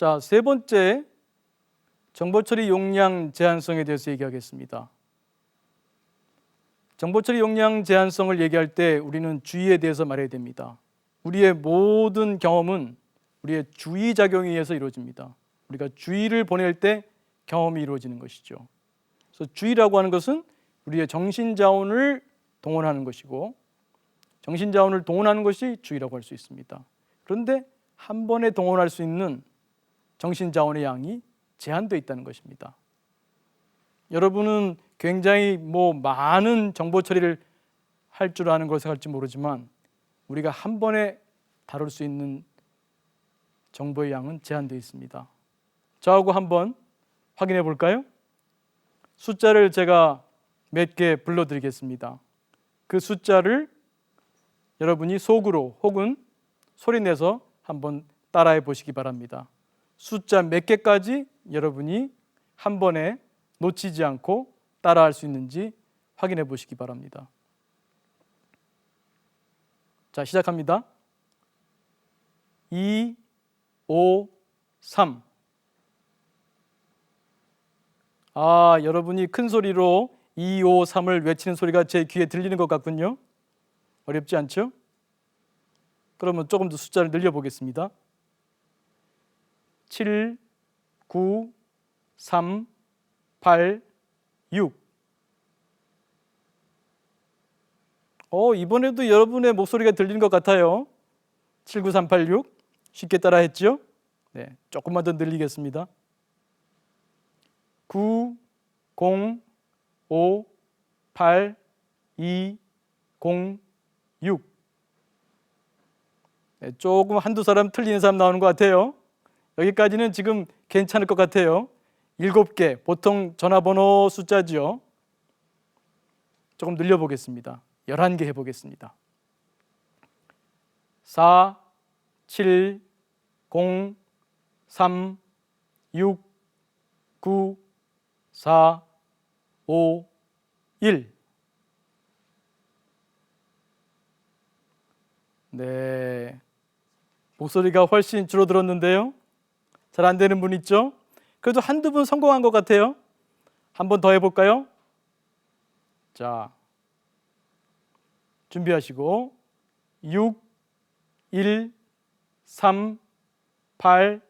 자, 세 번째 정보 처리 용량 제한성에 대해서 얘기하겠습니다. 정보 처리 용량 제한성을 얘기할 때 우리는 주의에 대해서 말해야 됩니다. 우리의 모든 경험은 우리의 주의 작용에 의해서 이루어집니다. 우리가 주의를 보낼 때 경험이 이루어지는 것이죠. 그래서 주의라고 하는 것은 우리의 정신 자원을 동원하는 것이고 정신 자원을 동원하는 것이 주의라고 할 수 있습니다. 그런데 한 번에 동원할 수 있는 정신 자원의 양이 제한되어 있다는 것입니다. 여러분은 굉장히 뭐 많은 정보 처리를 할 줄 아는 걸 생각할지 모르지만 우리가 한 번에 다룰 수 있는 정보의 양은 제한되어 있습니다. 저하고 한번 확인해 볼까요? 숫자를 제가 몇 개 불러드리겠습니다. 그 숫자를 여러분이 속으로 혹은 소리 내서 한번 따라해 보시기 바랍니다. 숫자 몇 개까지 여러분이 한 번에 놓치지 않고 따라할 수 있는지 확인해 보시기 바랍니다. 자, 시작합니다. 2, 5, 3. 아, 여러분이 큰 소리로 2, 5, 3을 외치는 소리가 제 귀에 들리는 것 같군요. 어렵지 않죠? 그러면 조금 더 숫자를 늘려 보겠습니다. 7, 9, 3, 8, 6. 어, 이번에도 여러분의 목소리가 들리는 것 같아요. 79386 쉽게 따라 했죠? 네, 조금만 더 늘리겠습니다. 9 0 5 8 2 0 6 네, 조금 한두 사람 틀리는 사람 나오는 것 같아요. 여기까지는 지금 괜찮을 것 같아요. 일곱 개 보통 전화번호 숫자지요. 조금 늘려보겠습니다. 11개 해보겠습니다. 4, 7, 0, 3, 6, 9, 4, 5, 1. 네. 목소리가 훨씬 줄어들었는데요. 잘 안 되는 분 있죠? 그래도 한두 분 성공한 것 같아요. 한 번 더 해볼까요? 자, 준비하시고 6, 1, 3, 8,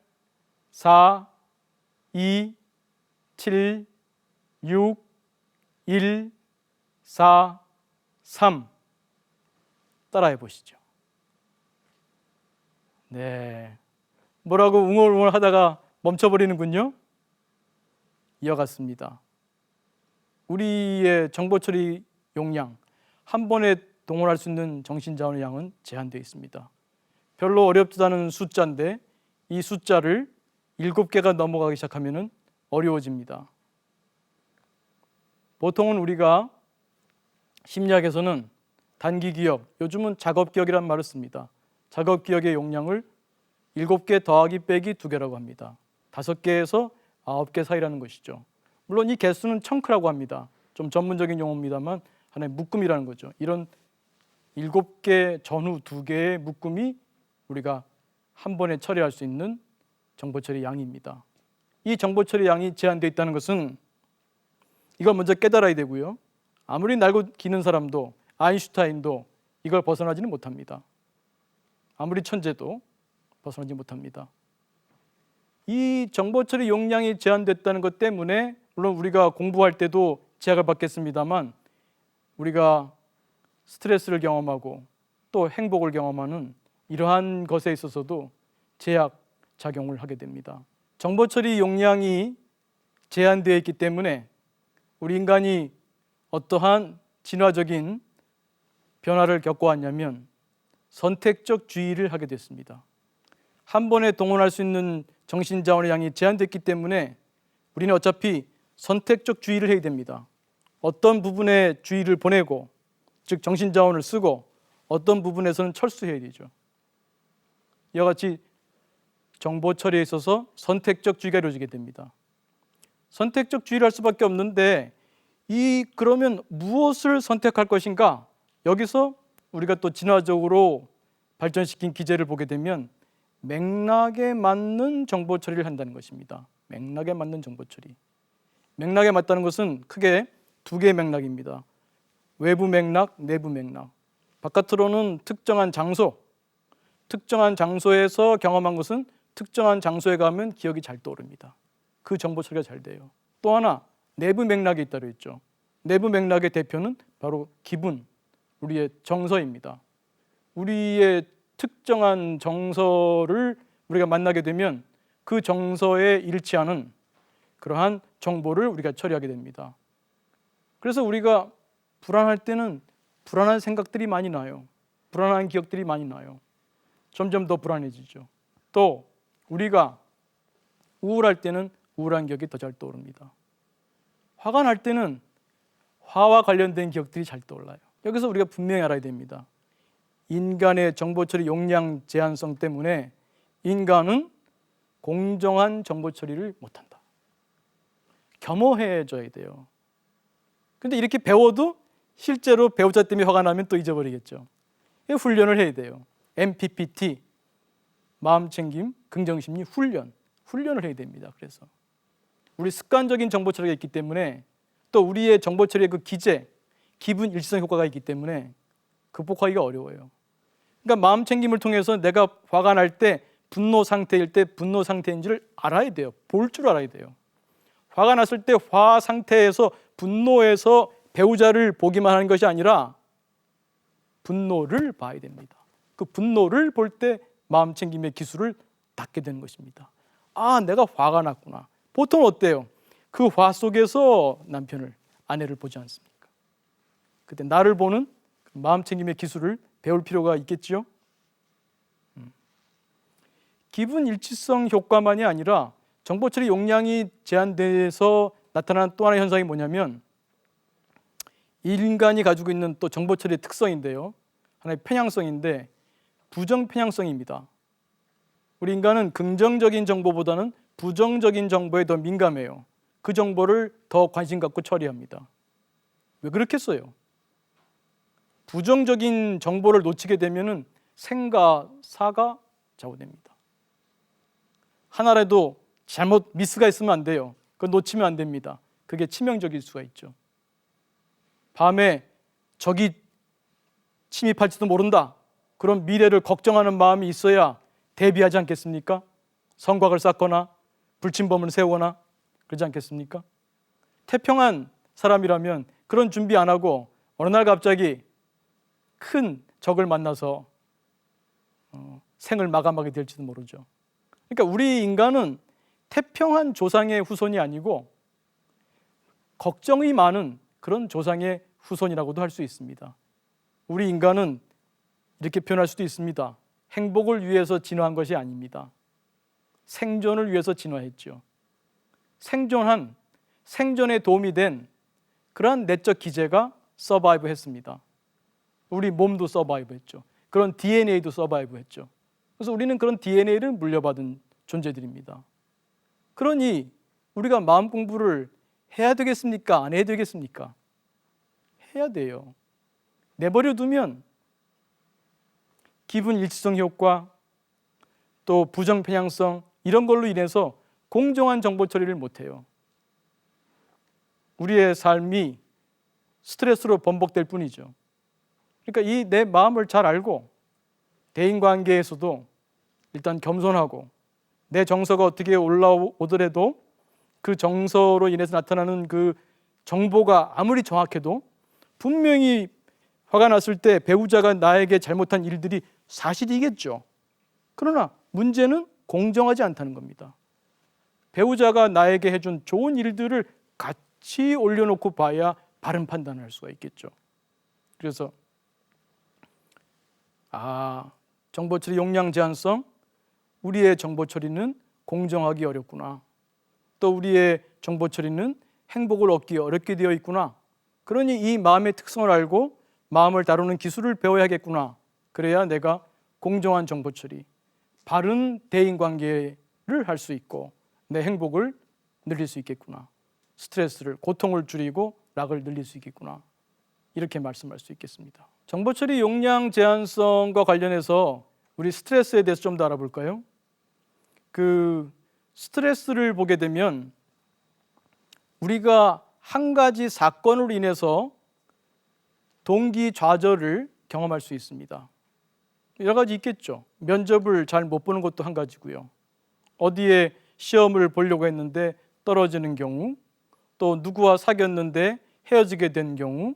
4, 2, 7, 6, 1, 4, 3 따라해 보시죠. 네. 뭐라고 웅얼웅얼 하다가 멈춰버리는군요. 이어갔습니다. 우리의 정보 처리 용량 한 번에 동원할 수 있는 정신 자원의 양은 제한되어 있습니다. 별로 어렵지도 않은 숫자인데 이 숫자를 일곱 개가 넘어가기 시작하면 어려워집니다. 보통은 우리가 심리학에서는 단기 기억, 요즘은 작업 기억이란 말을 씁니다. 작업 기억의 용량을 일곱 개 더하기 빼기 두 개라고 합니다. 다섯 개에서 아홉 개 사이라는 것이죠. 물론 이 개수는 청크라고 합니다. 좀 전문적인 용어입니다만 하나의 묶음이라는 거죠. 이런 일곱 개 전후 두 개의 묶음이 우리가 한 번에 처리할 수 있는 정보 처리 양입니다. 이 정보 처리 양이 제한되어 있다는 것은 이걸 먼저 깨달아야 되고요. 아무리 날고 기는 사람도 아인슈타인도 이걸 벗어나지는 못합니다. 아무리 천재도 벗어나지 못합니다. 이 정보 처리 용량이 제한됐다는 것 때문에 물론 우리가 공부할 때도 제약을 받겠습니다만 우리가 스트레스를 경험하고 또 행복을 경험하는 이러한 것에 있어서도 제약 작용을 하게 됩니다. 정보 처리 용량이 제한되어 있기 때문에 우리 인간이 어떠한 진화적인 변화를 겪어왔냐면 선택적 주의를 하게 됐습니다. 한 번에 동원할 수 있는 정신 자원의 양이 제한됐기 때문에 우리는 어차피 선택적 주의를 해야 됩니다. 어떤 부분에 주의를 보내고 즉 정신 자원을 쓰고 어떤 부분에서는 철수해야 되죠. 이와 같이 정보 처리에 있어서 선택적 주의가 이루어지게 됩니다. 선택적 주의를 할 수밖에 없는데 이 그러면 무엇을 선택할 것인가? 여기서 우리가 또 진화적으로 발전시킨 기제를 보게 되면 맥락에 맞는 정보 처리를 한다는 것입니다. 맥락에 맞는 정보 처리. 맥락에 맞다는 것은 크게 두 개의 맥락입니다. 외부 맥락, 내부 맥락. 바깥으로는 특정한 장소, 특정한 장소에서 경험한 것은 특정한 장소에 가면 기억이 잘 떠오릅니다. 그 정보 처리가 잘 돼요. 또 하나 내부 맥락이 있다고 했죠. 내부 맥락의 대표는 바로 기분, 우리의 정서입니다. 우리의 특정한 정서를 우리가 만나게 되면 그 정서에 일치하는 그러한 정보를 우리가 처리하게 됩니다. 그래서 우리가 불안할 때는 불안한 생각들이 많이 나요. 불안한 기억들이 많이 나요. 점점 더 불안해지죠. 또 우리가 우울할 때는 우울한 기억이 더 잘 떠오릅니다. 화가 날 때는 화와 관련된 기억들이 잘 떠올라요. 여기서 우리가 분명히 알아야 됩니다. 인간의 정보 처리 용량 제한성 때문에 인간은 공정한 정보 처리를 못한다. 겸허해져야 돼요. 근데 이렇게 배워도 실제로 배우자 때문에 화가 나면 또 잊어버리겠죠. 이 훈련을 해야 돼요. MPPT 마음 챙김 긍정심리 훈련 훈련을 해야 됩니다. 그래서 우리 습관적인 정보 처리가 있기 때문에 또 우리의 정보 처리의 그 기제 기분 일치성 효과가 있기 때문에 극복하기가 어려워요. 그러니까 마음 챙김을 통해서 내가 화가 날 때 분노 상태일 때 분노 상태인지를 알아야 돼요. 볼 줄 알아야 돼요. 화가 났을 때 화 상태에서 분노에서 배우자를 보기만 하는 것이 아니라 분노를 봐야 됩니다. 그 분노를 볼 때 마음 챙김의 기술을 닦게 되는 것입니다. 아, 내가 화가 났구나. 보통 어때요? 그 화 속에서 남편을 아내를 보지 않습니까? 그때 나를 보는 그 마음 챙김의 기술을 배울 필요가 있겠지요. 음. 기분 일치성 효과만이 아니라 정보 처리 용량이 제한돼서 나타나는 또 하나의 현상이 뭐냐면 인간이 가지고 있는 또 정보 처리의 특성인데요. 하나의 편향성인데 부정 편향성입니다. 우리 인간은 긍정적인 정보보다는 부정적인 정보에 더 민감해요. 그 정보를 더 관심 갖고 처리합니다. 왜 그렇겠어요? 부정적인 정보를 놓치게 되면은 생가 사가 좌우됩니다. 하나라도 잘못 미스가 있으면 안 돼요. 그거 놓치면 안 됩니다. 그게 치명적일 수가 있죠. 밤에 적이 침입할지도 모른다. 그런 미래를 걱정하는 마음이 있어야 대비하지 않겠습니까? 성곽을 쌓거나 불침범을 세우거나 그러지 않겠습니까? 태평한 사람이라면 그런 준비 안 하고 어느 날 갑자기 큰 적을 만나서 어, 생을 마감하게 될지도 모르죠. 그러니까 우리 인간은 태평한 조상의 후손이 아니고 걱정이 많은 그런 조상의 후손이라고도 할 수 있습니다. 우리 인간은 이렇게 표현할 수도 있습니다. 행복을 위해서 진화한 것이 아닙니다. 생존을 위해서 진화했죠. 생존한 생존에 도움이 된 그러한 내적 기제가 서바이브 했습니다. 우리 몸도 서바이브 했죠. 그런 DNA도 서바이브 했죠. 그래서 우리는 그런 DNA를 물려받은 존재들입니다. 그러니 우리가 마음 공부를 해야 되겠습니까? 안 해야 되겠습니까? 해야 돼요. 내버려 두면 기분 일치성 효과 또 부정 편향성 이런 걸로 인해서 공정한 정보 처리를 못 해요. 우리의 삶이 스트레스로 번복될 뿐이죠. 그러니까 이 내 마음을 잘 알고 대인 관계에서도 일단 겸손하고 내 정서가 어떻게 올라오더라도 그 정서로 인해서 나타나는 그 정보가 아무리 정확해도 분명히 화가 났을 때 배우자가 나에게 잘못한 일들이 사실이겠죠. 그러나 문제는 공정하지 않다는 겁니다. 배우자가 나에게 해준 좋은 일들을 같이 올려놓고 봐야 바른 판단을 할 수가 있겠죠. 그래서 아 정보 처리 용량 제한성 우리의 정보 처리는 공정하기 어렵구나. 또 우리의 정보 처리는 행복을 얻기 어렵게 되어 있구나. 그러니 이 마음의 특성을 알고 마음을 다루는 기술을 배워야겠구나. 그래야 내가 공정한 정보 처리, 바른 대인 관계를 할 수 있고 내 행복을 늘릴 수 있겠구나. 스트레스를 고통을 줄이고 락을 늘릴 수 있겠구나. 이렇게 말씀할 수 있겠습니다. 정보 처리 용량 제한성과 관련해서 우리 스트레스에 대해서 좀 더 알아볼까요? 그 스트레스를 보게 되면 우리가 한 가지 사건으로 인해서 동기 좌절을 경험할 수 있습니다. 여러 가지 있겠죠. 면접을 잘 못 보는 것도 한 가지고요. 어디에 시험을 보려고 했는데 떨어지는 경우, 또 누구와 사귀었는데 헤어지게 된 경우,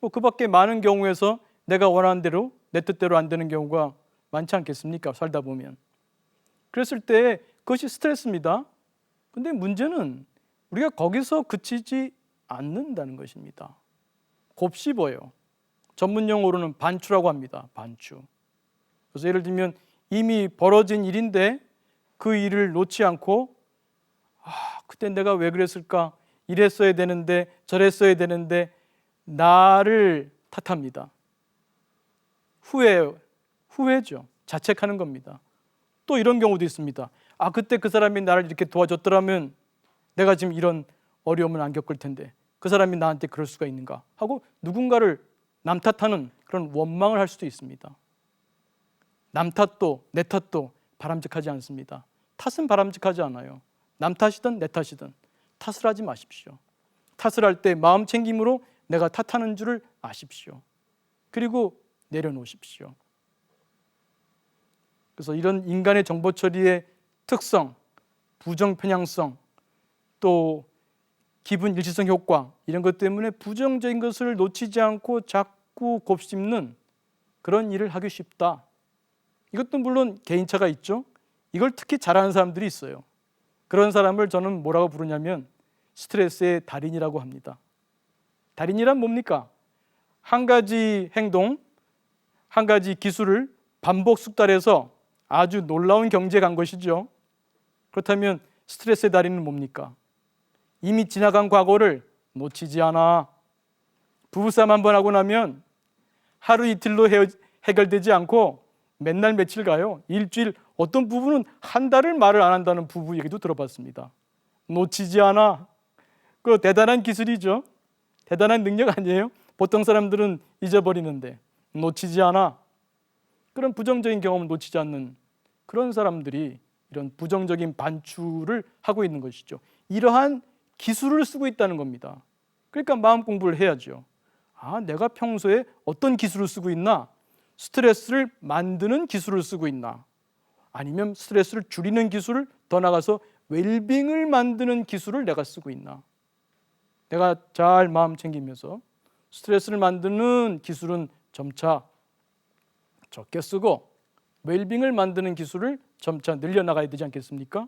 뭐 그밖에 많은 경우에서 내가 원하는 대로 내 뜻대로 안 되는 경우가 많지 않겠습니까? 살다 보면. 그랬을 때 그것이 스트레스입니다. 근데 문제는 우리가 거기서 그치지 않는다는 것입니다. 곱씹어요. 전문 용어로는 반추라고 합니다. 반추. 그래서 예를 들면 이미 벌어진 일인데 그 일을 놓지 않고 아, 그때 내가 왜 그랬을까? 이랬어야 되는데 저랬어야 되는데 나를 탓합니다. 후회 후회죠. 자책하는 겁니다. 또 이런 경우도 있습니다. 아, 그때 그 사람이 나를 이렇게 도와줬더라면 내가 지금 이런 어려움을 안 겪을 텐데 그 사람이 나한테 그럴 수가 있는가 하고 누군가를 남 탓하는 그런 원망을 할 수도 있습니다. 남 탓도 내 탓도 바람직하지 않습니다. 탓은 바람직하지 않아요. 남 탓이든 내 탓이든 탓을 하지 마십시오. 탓을 할 때 마음 챙김으로 내가 탓하는 줄을 아십시오. 그리고 내려놓으십시오. 그래서 이런 인간의 정보 처리의 특성, 부정 편향성, 또 기분 일시성 효과 이런 것 때문에 부정적인 것을 놓치지 않고 자꾸 곱씹는 그런 일을 하기 쉽다. 이것도 물론 개인차가 있죠. 이걸 특히 잘하는 사람들이 있어요. 그런 사람을 저는 뭐라고 부르냐면 스트레스의 달인이라고 합니다. 달인이란 뭡니까? 한 가지 행동, 한 가지 기술을 반복 숙달해서 아주 놀라운 경지에 간 것이죠. 그렇다면 스트레스의 달인은 뭡니까? 이미 지나간 과거를 놓치지 않아. 부부싸움 한 번 하고 나면 하루 이틀로 헤어, 해결되지 않고 맨날 며칠 가요. 일주일 어떤 부부는 한 달을 말을 안 한다는 부부 얘기도 들어봤습니다. 놓치지 않아. 그 대단한 기술이죠. 대단한 능력 아니에요? 보통 사람들은 잊어버리는데 놓치지 않아. 그런 부정적인 경험을 놓치지 않는 그런 사람들이 이런 부정적인 반추를 하고 있는 것이죠. 이러한 기술을 쓰고 있다는 겁니다. 그러니까 마음 공부를 해야죠. 아, 내가 평소에 어떤 기술을 쓰고 있나? 스트레스를 만드는 기술을 쓰고 있나? 아니면 스트레스를 줄이는 기술을 더 나가서 웰빙을 만드는 기술을 내가 쓰고 있나? 내가 잘 마음 챙기면서 스트레스를 만드는 기술은 점차 적게 쓰고 웰빙을 만드는 기술을 점차 늘려나가야 되지 않겠습니까?